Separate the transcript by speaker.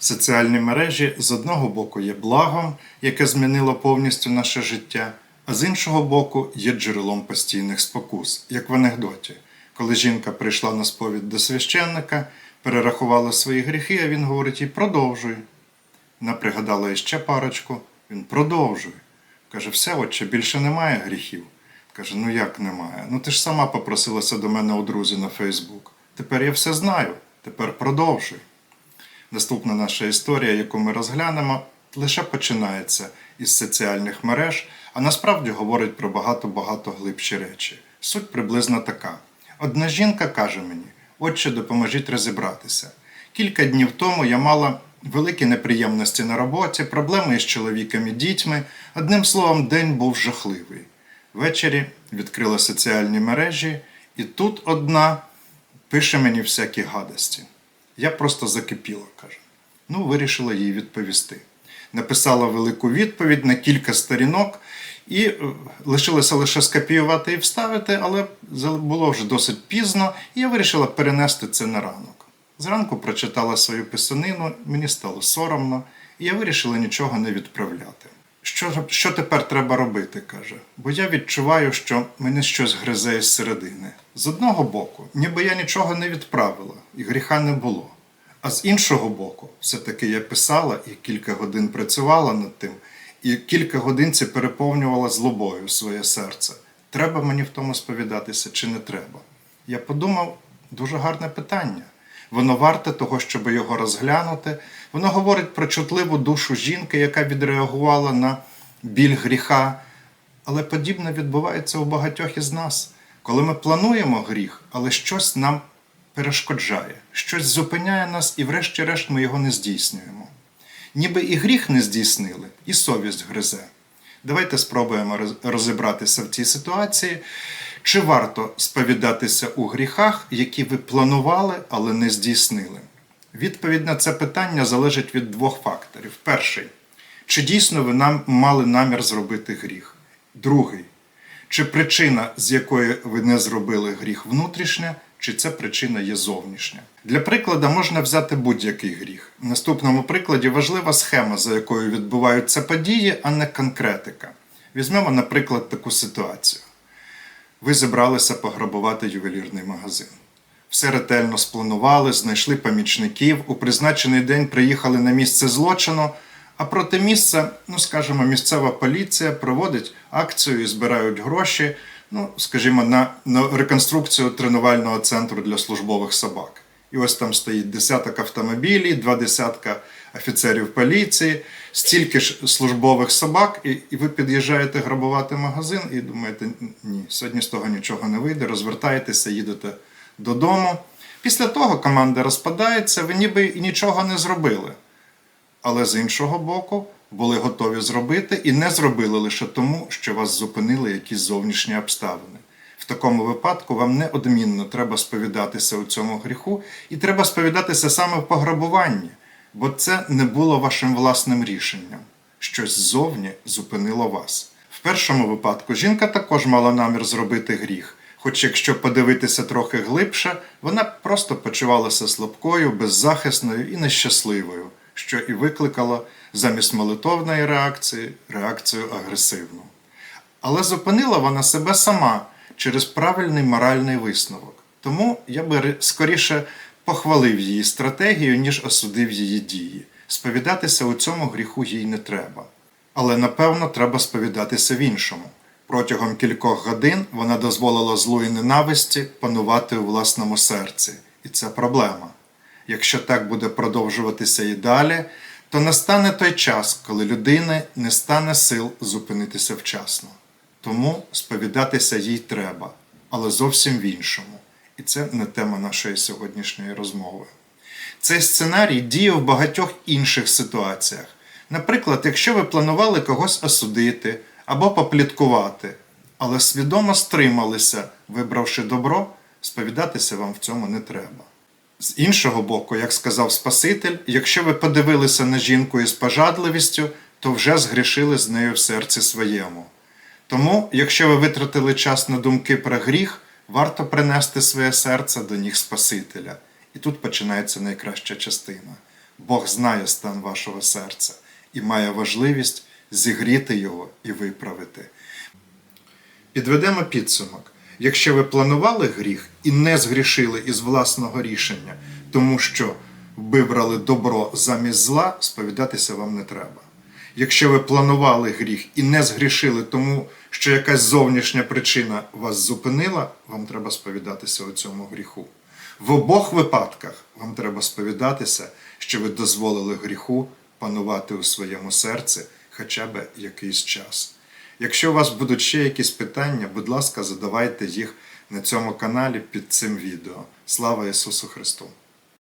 Speaker 1: Соціальні мережі з одного боку є благом, яке змінило повністю наше життя, а з іншого боку є джерелом постійних спокус, як в анекдоті, коли жінка прийшла на сповідь до священника, перерахувала свої гріхи, а він говорить їй продовжуй. Вона пригадала іще парочку, він продовжує. Каже, все, отче, більше немає гріхів. Каже, ну як немає? Ну ти ж сама попросилася до мене у друзі на Фейсбук. Тепер я все знаю, тепер продовжуй. Наступна наша історія, яку ми розглянемо, лише починається із соціальних мереж, а насправді говорить про багато-багато глибші речі. Суть приблизно така. Одна жінка каже мені: Отче, допоможіть розібратися. Кілька днів тому я мала великі неприємності на роботі, проблеми із чоловіком і дітьми. Одним словом, день був жахливий. Ввечері відкрила соціальні мережі, і тут одна пише мені всякі гадості. Я просто закипіла, каже. Ну, вирішила їй відповісти. Написала велику відповідь на кілька сторінок, і е, лишилося лише скопіювати і вставити, але було вже досить пізно, і я вирішила перенести це на ранок. Зранку прочитала свою писанину, мені стало соромно, і я вирішила нічого не відправляти. Що, що тепер треба робити? каже. Бо я відчуваю, що мене щось гризе із середини. З одного боку, ніби я нічого не відправила, і гріха не було. А з іншого боку, все-таки я писала і кілька годин працювала над тим, і кілька годин це переповнювала злобою своє серце. Треба мені в тому сповідатися чи не треба? Я подумав, дуже гарне питання. Воно варте того, щоб його розглянути. Воно говорить про чутливу душу жінки, яка відреагувала на біль гріха. Але подібне відбувається у багатьох із нас, коли ми плануємо гріх, але щось нам перешкоджає, щось зупиняє нас, і врешті-решт ми його не здійснюємо. Ніби і гріх не здійснили, і совість гризе. Давайте спробуємо розібратися в цій ситуації. Чи варто сповідатися у гріхах, які ви планували, але не здійснили? Відповідь на це питання залежить від двох факторів. Перший чи дійсно ви нам мали намір зробити гріх? Другий чи причина, з якої ви не зробили гріх внутрішня, чи це причина є зовнішня? Для прикладу можна взяти будь-який гріх. В наступному прикладі важлива схема, за якою відбуваються події, а не конкретика. Візьмемо, наприклад, таку ситуацію. Ви зібралися пограбувати ювелірний магазин. Все ретельно спланували, знайшли помічників, у призначений день приїхали на місце злочину, а проти місця, ну скажімо, місцева поліція проводить акцію і збирають гроші, ну, скажімо, на, на реконструкцію тренувального центру для службових собак. І ось там стоїть десяток автомобілів, два десятка офіцерів поліції, стільки ж службових собак, і, і ви під'їжджаєте грабувати магазин і думаєте, ні, сьогодні з того нічого не вийде, розвертаєтеся, їдете додому. Після того команда розпадається, ви ніби і нічого не зробили. Але з іншого боку, були готові зробити і не зробили лише тому, що вас зупинили якісь зовнішні обставини. В такому випадку вам неодмінно треба сповідатися у цьому гріху, і треба сповідатися саме в пограбуванні, бо це не було вашим власним рішенням. Щось ззовні зупинило вас. В першому випадку жінка також мала намір зробити гріх. Хоч якщо подивитися трохи глибше, вона просто почувалася слабкою, беззахисною і нещасливою, що і викликало замість молитовної реакції реакцію агресивну. Але зупинила вона себе сама через правильний моральний висновок. Тому я би скоріше похвалив її стратегію, ніж осудив її дії. Сповідатися у цьому гріху їй не треба. Але напевно треба сповідатися в іншому. Протягом кількох годин вона дозволила злу і ненависті панувати у власному серці, і це проблема. Якщо так буде продовжуватися і далі, то настане той час, коли людини не стане сил зупинитися вчасно. Тому сповідатися їй треба, але зовсім в іншому. І це не тема нашої сьогоднішньої розмови. Цей сценарій діє в багатьох інших ситуаціях. Наприклад, якщо ви планували когось осудити або попліткувати, але свідомо стрималися, вибравши добро, сповідатися вам в цьому не треба. З іншого боку, як сказав Спаситель, якщо ви подивилися на жінку із пожадливістю, то вже згрішили з нею в серці своєму. Тому, якщо ви витратили час на думки про гріх, варто принести своє серце до ніг Спасителя. І тут починається найкраща частина. Бог знає стан вашого серця і має важливість зігріти його і виправити. Підведемо підсумок. Якщо ви планували гріх і не згрішили із власного рішення, тому що вибрали добро замість зла, сповідатися вам не треба. Якщо ви планували гріх і не згрішили, тому що якась зовнішня причина вас зупинила, вам треба сповідатися у цьому гріху. В обох випадках вам треба сповідатися, що ви дозволили гріху панувати у своєму серці хоча б якийсь час. Якщо у вас будуть ще якісь питання, будь ласка, задавайте їх на цьому каналі під цим відео. Слава Ісусу Христу!